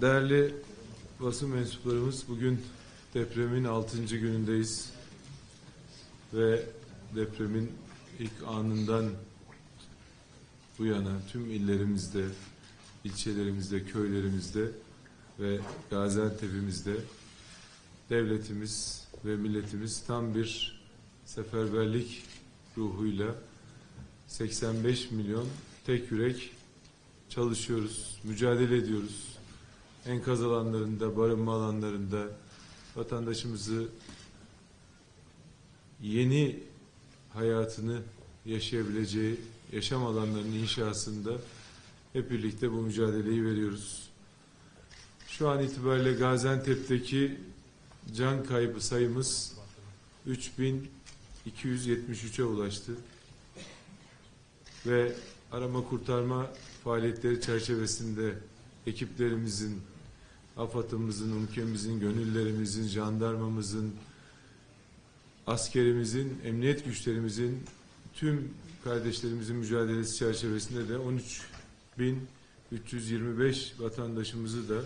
Değerli basın mensuplarımız bugün depremin 6. günündeyiz. Ve depremin ilk anından bu yana tüm illerimizde, ilçelerimizde, köylerimizde ve Gaziantep'imizde devletimiz ve milletimiz tam bir seferberlik ruhuyla 85 milyon tek yürek çalışıyoruz, mücadele ediyoruz. Enkaz alanlarında, barınma alanlarında vatandaşımızı yeni hayatını yaşayabileceği yaşam alanlarının inşasında hep birlikte bu mücadeleyi veriyoruz. Şu an itibariyle Gaziantep'teki can kaybı sayımız 3273'e ulaştı. Ve arama kurtarma faaliyetleri çerçevesinde ekiplerimizin, AFAD'ımızın, ülkemizin, gönüllerimizin, jandarmamızın, askerimizin, emniyet güçlerimizin, tüm kardeşlerimizin mücadelesi çerçevesinde de 13.325 vatandaşımızı da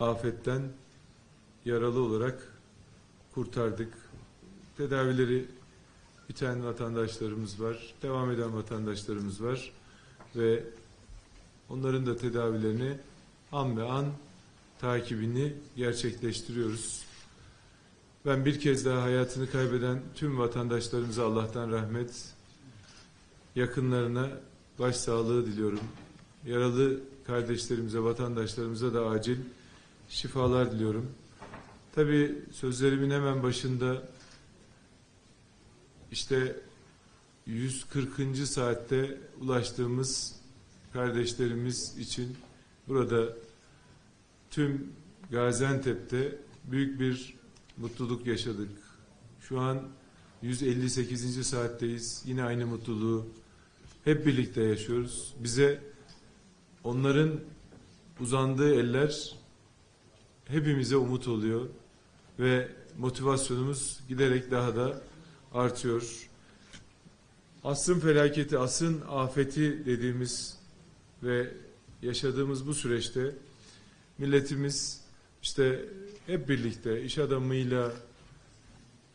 afetten yaralı olarak kurtardık. Tedavileri biten vatandaşlarımız var, devam eden vatandaşlarımız var ve onların da tedavilerini an be an takibini gerçekleştiriyoruz. Ben bir kez daha hayatını kaybeden tüm vatandaşlarımıza Allah'tan rahmet, yakınlarına başsağlığı diliyorum. Yaralı kardeşlerimize, vatandaşlarımıza da acil şifalar diliyorum. Tabii sözlerimin hemen başında işte 140. saatte ulaştığımız kardeşlerimiz için burada tüm Gaziantep'te büyük bir mutluluk yaşadık. Şu an 158. saatteyiz. Yine aynı mutluluğu hep birlikte yaşıyoruz. Bize onların uzandığı eller hepimize umut oluyor ve motivasyonumuz giderek daha da artıyor. Asrın felaketi, asrın afeti dediğimiz ve yaşadığımız bu süreçte milletimiz işte hep birlikte iş adamıyla,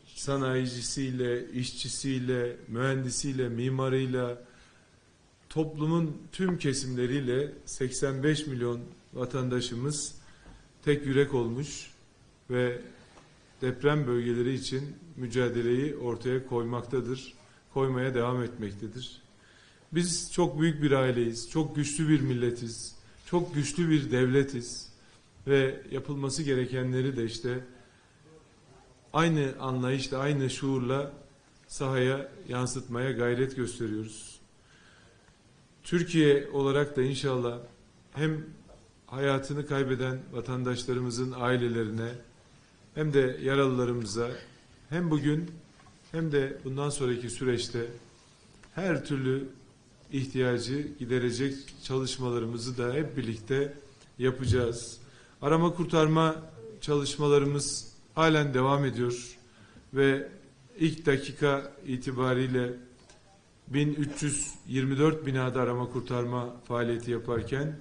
sanayicisiyle, işçisiyle, mühendisiyle, mimarıyla, toplumun tüm kesimleriyle 85 milyon vatandaşımız tek yürek olmuş ve deprem bölgeleri için mücadeleyi ortaya koymaktadır, koymaya devam etmektedir. Biz çok büyük bir aileyiz, çok güçlü bir milletiz, çok güçlü bir devletiz ve yapılması gerekenleri de işte aynı anlayışla, aynı şuurla sahaya yansıtmaya gayret gösteriyoruz. Türkiye olarak da inşallah hem hayatını kaybeden vatandaşlarımızın ailelerine hem de yaralılarımıza hem bugün hem de bundan sonraki süreçte her türlü ihtiyacı giderecek çalışmalarımızı da hep birlikte yapacağız. Arama kurtarma çalışmalarımız halen devam ediyor ve ilk dakika itibariyle 1324 binada arama kurtarma faaliyeti yaparken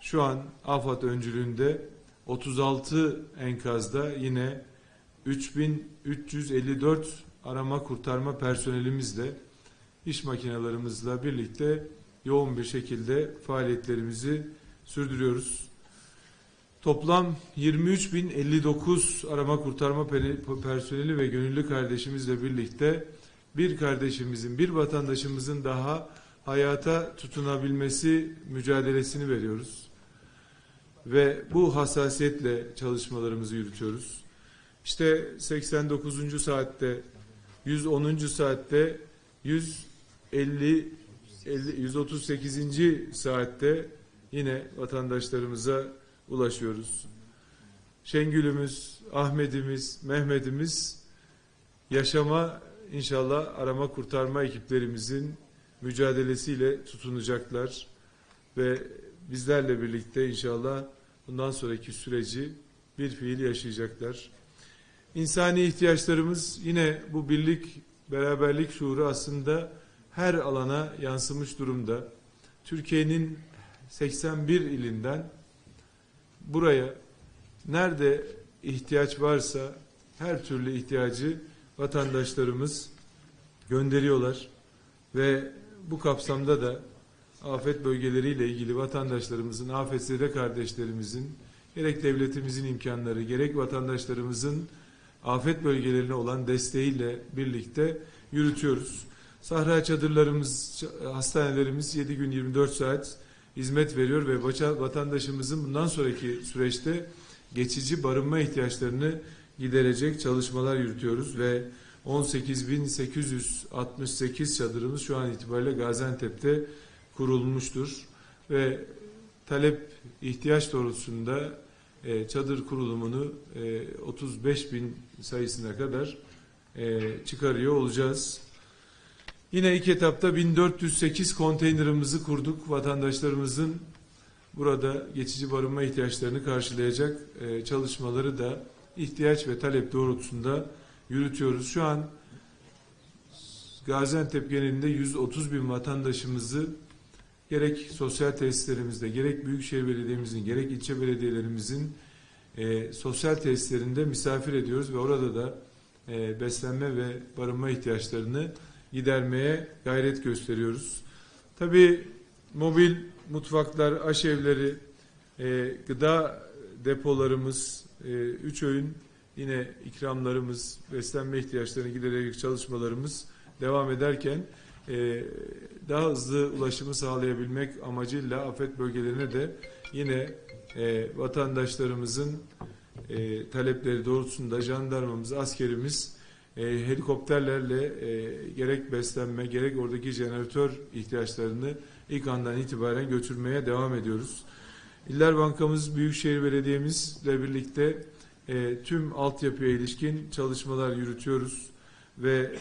şu an AFAD öncülüğünde 36 enkazda yine 3354 arama kurtarma personelimizle iş makinelerimizle birlikte yoğun bir şekilde faaliyetlerimizi sürdürüyoruz. Toplam 23.059 arama kurtarma personeli ve gönüllü kardeşimizle birlikte bir kardeşimizin, bir vatandaşımızın daha hayata tutunabilmesi mücadelesini veriyoruz. Ve bu hassasiyetle çalışmalarımızı yürütüyoruz. İşte 89. saatte, 110. saatte, 150 50, 138. saatte yine vatandaşlarımıza ulaşıyoruz. Şengül'ümüz, Ahmet'imiz, Mehmet'imiz yaşama inşallah arama kurtarma ekiplerimizin mücadelesiyle tutunacaklar ve bizlerle birlikte inşallah bundan sonraki süreci bir fiil yaşayacaklar. İnsani ihtiyaçlarımız yine bu birlik, beraberlik şuuru aslında her alana yansımış durumda. Türkiye'nin 81 ilinden buraya nerede ihtiyaç varsa her türlü ihtiyacı vatandaşlarımız gönderiyorlar ve bu kapsamda da afet bölgeleriyle ilgili vatandaşlarımızın, afetzede kardeşlerimizin gerek devletimizin imkanları gerek vatandaşlarımızın afet bölgelerine olan desteğiyle birlikte yürütüyoruz. Sahra çadırlarımız, hastanelerimiz 7 gün 24 saat hizmet veriyor ve vatandaşımızın bundan sonraki süreçte geçici barınma ihtiyaçlarını giderecek çalışmalar yürütüyoruz ve 18.868 çadırımız şu an itibariyle Gaziantep'te kurulmuştur ve talep ihtiyaç doğrultusunda e, çadır kurulumunu e, 35 bin sayısına kadar e, çıkarıyor olacağız. Yine ilk etapta 1408 konteynerimizi kurduk. Vatandaşlarımızın burada geçici barınma ihtiyaçlarını karşılayacak e, çalışmaları da ihtiyaç ve talep doğrultusunda yürütüyoruz. Şu an Gaziantep genelinde 130 bin vatandaşımızı gerek sosyal tesislerimizde, gerek Büyükşehir Belediye'mizin, gerek ilçe belediyelerimizin e, sosyal tesislerinde misafir ediyoruz ve orada da e, beslenme ve barınma ihtiyaçlarını gidermeye gayret gösteriyoruz. Tabii mobil mutfaklar, aşevleri, e, gıda depolarımız, e, üç öğün yine ikramlarımız, beslenme ihtiyaçlarını gidererek çalışmalarımız devam ederken e, daha hızlı ulaşımı sağlayabilmek amacıyla afet bölgelerine de yine e, vatandaşlarımızın e, talepleri doğrultusunda jandarmamız, askerimiz e, helikopterlerle e, gerek beslenme gerek oradaki jeneratör ihtiyaçlarını ilk andan itibaren götürmeye devam ediyoruz. İller Bankamız, Büyükşehir Belediye'mizle birlikte e, tüm altyapıya ilişkin çalışmalar yürütüyoruz ve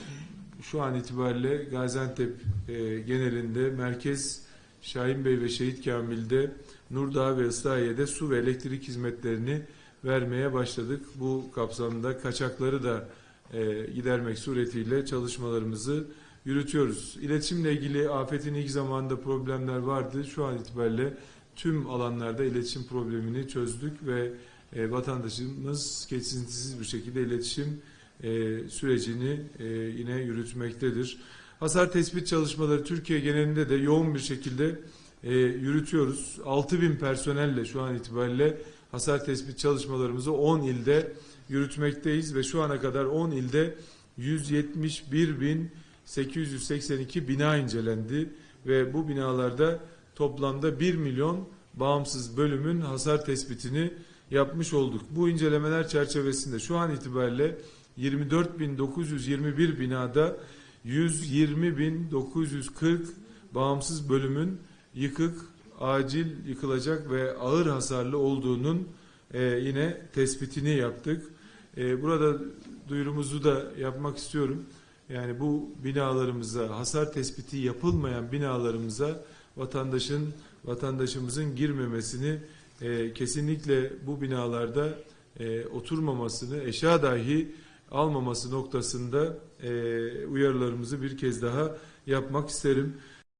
şu an itibariyle Gaziantep e, genelinde merkez Şahin Bey ve Şehit Kamil'de Nurdağ ve Islahiye'de su ve elektrik hizmetlerini vermeye başladık. Bu kapsamda kaçakları da e, gidermek suretiyle çalışmalarımızı yürütüyoruz. İletişimle ilgili afetin ilk zamanında problemler vardı. Şu an itibariyle tüm alanlarda iletişim problemini çözdük ve e, vatandaşımız kesintisiz bir şekilde iletişim e, sürecini e, yine yürütmektedir. Hasar tespit çalışmaları Türkiye genelinde de yoğun bir şekilde e, yürütüyoruz. 6000 personelle şu an itibariyle hasar tespit çalışmalarımızı 10 ilde yürütmekteyiz ve şu ana kadar 10 ilde 171.882 bina incelendi ve bu binalarda toplamda 1 milyon bağımsız bölümün hasar tespitini yapmış olduk. Bu incelemeler çerçevesinde şu an itibariyle 24.921 binada 120.940 bağımsız bölümün yıkık, acil yıkılacak ve ağır hasarlı olduğunun e, yine tespitini yaptık. E, burada duyurumuzu da yapmak istiyorum. Yani bu binalarımıza, hasar tespiti yapılmayan binalarımıza vatandaşın, vatandaşımızın girmemesini e, kesinlikle bu binalarda e, oturmamasını, eşya dahi almaması noktasında e, uyarılarımızı bir kez daha yapmak isterim.